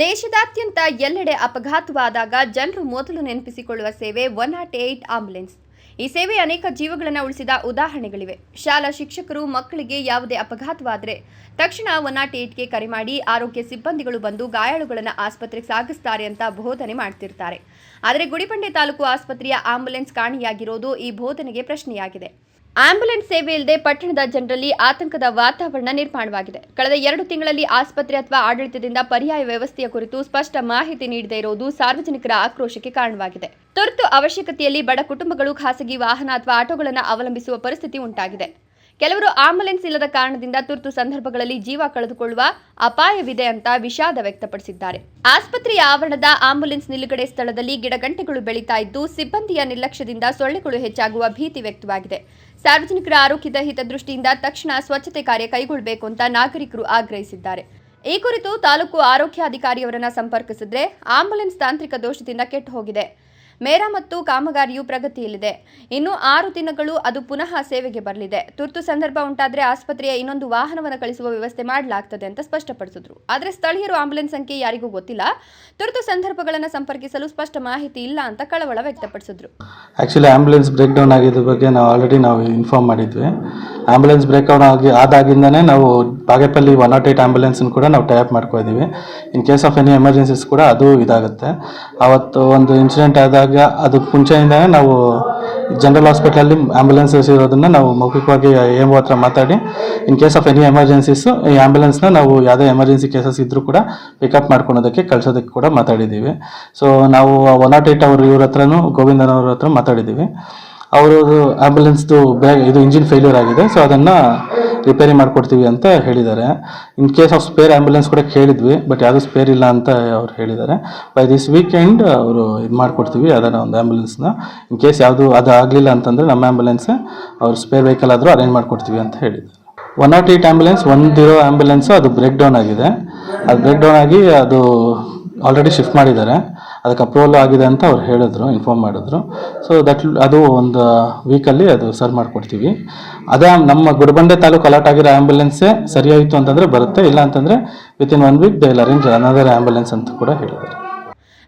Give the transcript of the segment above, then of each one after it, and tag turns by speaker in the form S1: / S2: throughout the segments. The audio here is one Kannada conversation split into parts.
S1: ದೇಶದಾದ್ಯಂತ ಎಲ್ಲೆಡೆ ಅಪಘಾತವಾದಾಗ ಜನರು ಮೊದಲು ನೆನಪಿಸಿಕೊಳ್ಳುವ ಸೇವೆ ಒನ್ ನಾಟ್ ಏಟ್ ಆಂಬುಲೆನ್ಸ್. ಈ ಸೇವೆ ಅನೇಕ ಜೀವಗಳನ್ನು ಉಳಿಸಿದ ಉದಾಹರಣೆಗಳಿವೆ. ಶಾಲಾ ಶಿಕ್ಷಕರು ಮಕ್ಕಳಿಗೆ ಯಾವುದೇ ಅಪಘಾತವಾದರೆ ತಕ್ಷಣ ಒನ್ ನಾಟ್ ಏಟ್ಗೆ ಕರೆ ಮಾಡಿ ಆರೋಗ್ಯ ಸಿಬ್ಬಂದಿಗಳು ಬಂದು ಗಾಯಾಳುಗಳನ್ನು ಆಸ್ಪತ್ರೆಗೆ ಸಾಗಿಸ್ತಾರೆ ಅಂತ ಬೋಧನೆ ಮಾಡ್ತಿರ್ತಾರೆ. ಆದರೆ ಗುಡಿಬಂಡೆ ತಾಲೂಕು ಆಸ್ಪತ್ರೆಯ ಆಂಬುಲೆನ್ಸ್ ಕಾಣೆಯಾಗಿರೋದು ಈ ಬೋಧನೆಗೆ ಪ್ರಶ್ನೆಯಾಗಿದೆ. ಆಂಬ್ಯುಲೆನ್ಸ್ ಸೇವೆ ಇಲ್ಲದೆ ಪಟ್ಟಣದ ಜನರಲ್ಲಿ ಆತಂಕದ ವಾತಾವರಣ ನಿರ್ಮಾಣವಾಗಿದೆ. ಕಳೆದ ಎರಡು ತಿಂಗಳಲ್ಲಿ ಆಸ್ಪತ್ರೆ ಅಥವಾ ಆಡಳಿತದಿಂದ ಪರ್ಯಾಯ ವ್ಯವಸ್ಥೆಯ ಕುರಿತು ಸ್ಪಷ್ಟ ಮಾಹಿತಿ ನೀಡದೇ ಇರುವುದು ಸಾರ್ವಜನಿಕರ ಆಕ್ರೋಶಕ್ಕೆ ಕಾರಣವಾಗಿದೆ. ತುರ್ತು ಅವಶ್ಯಕತೆಯಲ್ಲಿ ಬಡ ಕುಟುಂಬಗಳು ಖಾಸಗಿ ವಾಹನ ಅಥವಾ ಆಟೋಗಳನ್ನು ಅವಲಂಬಿಸುವ ಪರಿಸ್ಥಿತಿ ಉಂಟಾಗಿದೆ. ಕೆಲವರು ಆಂಬುಲೆನ್ಸ್ ಇಲ್ಲದ ಕಾರಣದಿಂದ ತುರ್ತು ಸಂದರ್ಭಗಳಲ್ಲಿ ಜೀವ ಕಳೆದುಕೊಳ್ಳುವ ಅಪಾಯವಿದೆ ಅಂತ ವಿಷಾದ ವ್ಯಕ್ತಪಡಿಸಿದ್ದಾರೆ. ಆಸ್ಪತ್ರೆಯ ಆವರಣದ ಆಂಬುಲೆನ್ಸ್ ನಿಲುಗಡೆ ಸ್ಥಳದಲ್ಲಿ ಗಿಡಗಂಟೆಗಳು ಬೆಳೀತಾ ಇದ್ದು, ಸಿಬ್ಬಂದಿಯ ನಿರ್ಲಕ್ಷ್ಯದಿಂದ ಸೊಳ್ಳೆಗಳು ಹೆಚ್ಚಾಗುವ ಭೀತಿ ವ್ಯಕ್ತವಾಗಿದೆ. ಸಾರ್ವಜನಿಕರ ಆರೋಗ್ಯದ ಹಿತದೃಷ್ಟಿಯಿಂದ ತಕ್ಷಣ ಸ್ವಚ್ಛತೆ ಕಾರ್ಯ ಕೈಗೊಳ್ಳಬೇಕು ಅಂತ ನಾಗರಿಕರು ಆಗ್ರಹಿಸಿದ್ದಾರೆ. ಈ ಕುರಿತು ತಾಲೂಕು ಆರೋಗ್ಯಾಧಿಕಾರಿಯವರನ್ನ ಸಂಪರ್ಕಿಸಿದ್ರೆ ಆಂಬುಲೆನ್ಸ್ ತಾಂತ್ರಿಕ ದೋಷದಿಂದ ಕೆಟ್ಟು ಹೋಗಿದೆ. ಮೇರಾ ಮತ್ತು ಕಾಮಗಾರಿಯು ಪ್ರಗತಿಯಲ್ಲಿದೆ. ಇನ್ನು ಆರು ದಿನಗಳು ಅದು ಪುನಃ ಸೇವೆಗೆ ಬರಲಿದೆ. ತುರ್ತು ಸಂದರ್ಭ ಉಂಟಾದರೆ ಆಸ್ಪತ್ರೆಯ ಇನ್ನೊಂದು ವಾಹನವನ್ನು ಕಳಿಸುವ ವ್ಯವಸ್ಥೆ ಮಾಡಲಾಗ್ತದೆ ಅಂತ ಸ್ಪಷ್ಟಪಡಿಸಿದ್ರು. ಆದರೆ ಸ್ಥಳೀಯರು ಆಂಬ್ಯುಲೆನ್ಸ್ ಸಂಖ್ಯೆ ಯಾರಿಗೂ ಗೊತ್ತಿಲ್ಲ. ತುರ್ತು ಸಂದರ್ಭಗಳನ್ನು ಸಂಪರ್ಕಿಸಲು ಸ್ಪಷ್ಟ ಮಾಹಿತಿ ಇಲ್ಲ ಅಂತ ಕಳವಳ ವ್ಯಕ್ತಪಡಿಸಿದ್ರು.
S2: ಆಕ್ಚುಲಿ ಆಂಬ್ಯುಲೆನ್ಸ್ ಬ್ರೇಕ್ ಡೌನ್ ಆಗಿದ್ದ ಬಗ್ಗೆ ನಾವು ಆಲ್ರೆಡಿ ನಾವು ಇನ್ಫಾರ್ಮ್ ಮಾಡಿದ್ವಿ. ಆ್ಯಂಬುಲೆನ್ಸ್ ಬ್ರೇಕ್ ಡೌನ್ ಆಗಿ ಆದಾಗಿಂದನೇ ನಾವು ಬಾಗೇಪಲ್ಲಿ ಒನ್ ನಾಟ್ ಏಯ್ಟ್ ಆಂಬ್ಯುಲೆನ್ಸನ್ನು ಕೂಡ ನಾವು ಟೈಪ್ ಮಾಡ್ಕೊ in case of any emergencies ಕೂಡ ಅದು ಇದಾಗುತ್ತೆ. ಅವತ್ತು ಒಂದು ಇನ್ಸಿಡೆಂಟ್ ಆದಾಗ ಅದು ಮುಂಚೆಯಿಂದನೇ ನಾವು ಜನರಲ್ ಹಾಸ್ಪಿಟ್ಲಲ್ಲಿ ಆ್ಯಂಬುಲೆನ್ಸಸ್ ಇರೋದನ್ನು ನಾವು ಮೌಖಿಕವಾಗಿ ಎ ಹತ್ರ ಮಾತಾಡಿ in case of any emergencies ಈ ಆ್ಯಂಬುಲೆನ್ಸ್ನ ನಾವು ಯಾವುದೇ ಎಮರ್ಜೆನ್ಸಿ ಕೇಸಸ್ ಇದ್ದರೂ ಕೂಡ ಪಿಕಪ್ ಮಾಡ್ಕೊಳೋದಕ್ಕೆ ಕಳಿಸೋದಕ್ಕೆ ಕೂಡ ಮಾತಾಡಿದ್ದೀವಿ. ಸೊ ನಾವು ಒನ್ ನಾಟ್ ಏಯ್ಟ್ ಅವರು ಇವ್ರ ಹತ್ರನೂ, ಗೋವಿಂದನವ್ರ ಹತ್ರ ಮಾತಾಡಿದ್ದೀವಿ. ಅವರು ಆ್ಯಂಬುಲೆನ್ಸ್ದು ಬ್ಯಾಗ್ ಇದು ಇಂಜಿನ್ ಫೇಲ್ಯೂರ್ ಆಗಿದೆ ಸೊ ಅದನ್ನು ರಿಪೇರಿ ಮಾಡಿಕೊಡ್ತೀವಿ ಅಂತ ಹೇಳಿದ್ದಾರೆ. In case of spare ambulance ಕೂಡ ಕೇಳಿದ್ವಿ ಬಟ್ ಯಾವುದೂ ಸ್ಪೇರ್ ಇಲ್ಲ ಅಂತ ಅವ್ರು ಹೇಳಿದ್ದಾರೆ. ಬೈ ದಿಸ್ ವೀಕೆಂಡ್ ಅವರು ಇದು ಮಾಡಿಕೊಡ್ತೀವಿ, ಅದನ್ನು ಒಂದು ಆ್ಯಂಬುಲೆನ್ಸ್ನ ಇನ್ ಕೇಸ್ ಯಾವುದು ಅದು ಆಗಲಿಲ್ಲ ಅಂತಂದರೆ ನಮ್ಮ ಆ್ಯಂಬುಲೆನ್ಸ್ ಅವ್ರು ಸ್ಪೇರ್ ವೆಹಿಕಲ್ ಆದರೂ ಅರೇಂಜ್ ಮಾಡಿಕೊಡ್ತೀವಿ ಅಂತ ಹೇಳಿದ್ದಾರೆ. ಒನ್ ನಾಟ್ ಏಯ್ಟ್ ಆ್ಯಂಬುಲೆನ್ಸ್ ಒಂದಿರೋ ಆ್ಯಂಬುಲೆನ್ಸು ಅದು ಬ್ರೇಕ್ ಡೌನ್ ಆಗಿದೆ. ಅದು ಬ್ರೇಕ್ ಡೌನ್ ಆಗಿ ಅದು ಆಲ್ರೆಡಿ ಶಿಫ್ಟ್ ಮಾಡಿದ್ದಾರೆ. ಅದಕ್ಕೆ ಅಪ್ರೂವಲ್ ಆಗಿದೆ ಅಂತ ಅವ್ರು ಹೇಳಿದ್ರು ಇನ್ಫಾರ್ಮ್ ಮಾಡಿದ್ರು. ಸೊ ದಟ್ ಅದು ಒಂದು ವೀಕಲ್ಲಿ ಅದು ಸರ್ವ್ ಮಾಡಿಕೊಡ್ತೀವಿ. ಅದೇ ನಮ್ಮ ಗುಡಬಂಡೆ ತಾಲೂಕು ಅಲರ್ಟ್ ಆಗಿರೋ ಆ್ಯಂಬುಲೆನ್ಸೇ ಸರಿಯಾಯಿತು ಅಂತಂದರೆ ಬರುತ್ತೆ, ಇಲ್ಲ ಅಂತಂದರೆ within one week they arrange another ambulance ಅಂತ ಕೂಡ ಹೇಳಿದ್ದಾರೆ.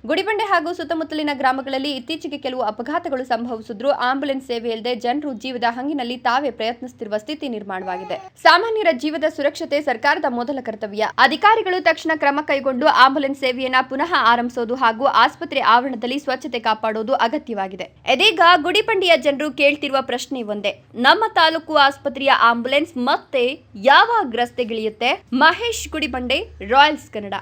S1: ಗುಡಿಬಂಡೆ ಹಾಗೂ ಸುತ್ತಮುತ್ತಲಿನ ಗ್ರಾಮಗಳಲ್ಲಿ ಇತ್ತೀಚೆಗೆ ಕೆಲವು ಅಪಘಾತಗಳು ಸಂಭವಿಸಿದ್ರು ಆಂಬ್ಯುಲೆನ್ಸ್ ಸೇವೆ ಇಲ್ಲದೆ ಜನರು ಜೀವದ ಹಂಗಿನಲ್ಲಿ ತಾವೇ ಪ್ರಯತ್ನಿಸುತ್ತಿರುವ ಸ್ಥಿತಿ ನಿರ್ಮಾಣವಾಗಿದೆ. ಸಾಮಾನ್ಯರ ಜೀವದ ಸುರಕ್ಷತೆ ಸರ್ಕಾರದ ಮೊದಲ ಕರ್ತವ್ಯ. ಅಧಿಕಾರಿಗಳು ತಕ್ಷಣ ಕ್ರಮ ಕೈಗೊಂಡು ಆಂಬ್ಯುಲೆನ್ಸ್ ಸೇವೆಯನ್ನ ಪುನಃ ಆರಂಭಿಸೋದು ಹಾಗೂ ಆಸ್ಪತ್ರೆ ಆವರಣದಲ್ಲಿ ಸ್ವಚ್ಛತೆ ಕಾಪಾಡೋದು ಅಗತ್ಯವಾಗಿದೆ. ಇದೀಗ ಗುಡಿಬಂಡೆಯ ಜನರು ಕೇಳ್ತಿರುವ ಪ್ರಶ್ನೆ ಒಂದೇ. ನಮ್ಮ ತಾಲೂಕು ಆಸ್ಪತ್ರೆಯ ಆಂಬ್ಯುಲೆನ್ಸ್ ಮತ್ತೆ ಯಾವಾಗ ರಸ್ತೆಗಿಳಿಯುತ್ತೆ? ಮಹೇಶ್ ಗುಡಿಬಂಡೆ, ರಾಯಲ್ಸ್ ಕನ್ನಡ.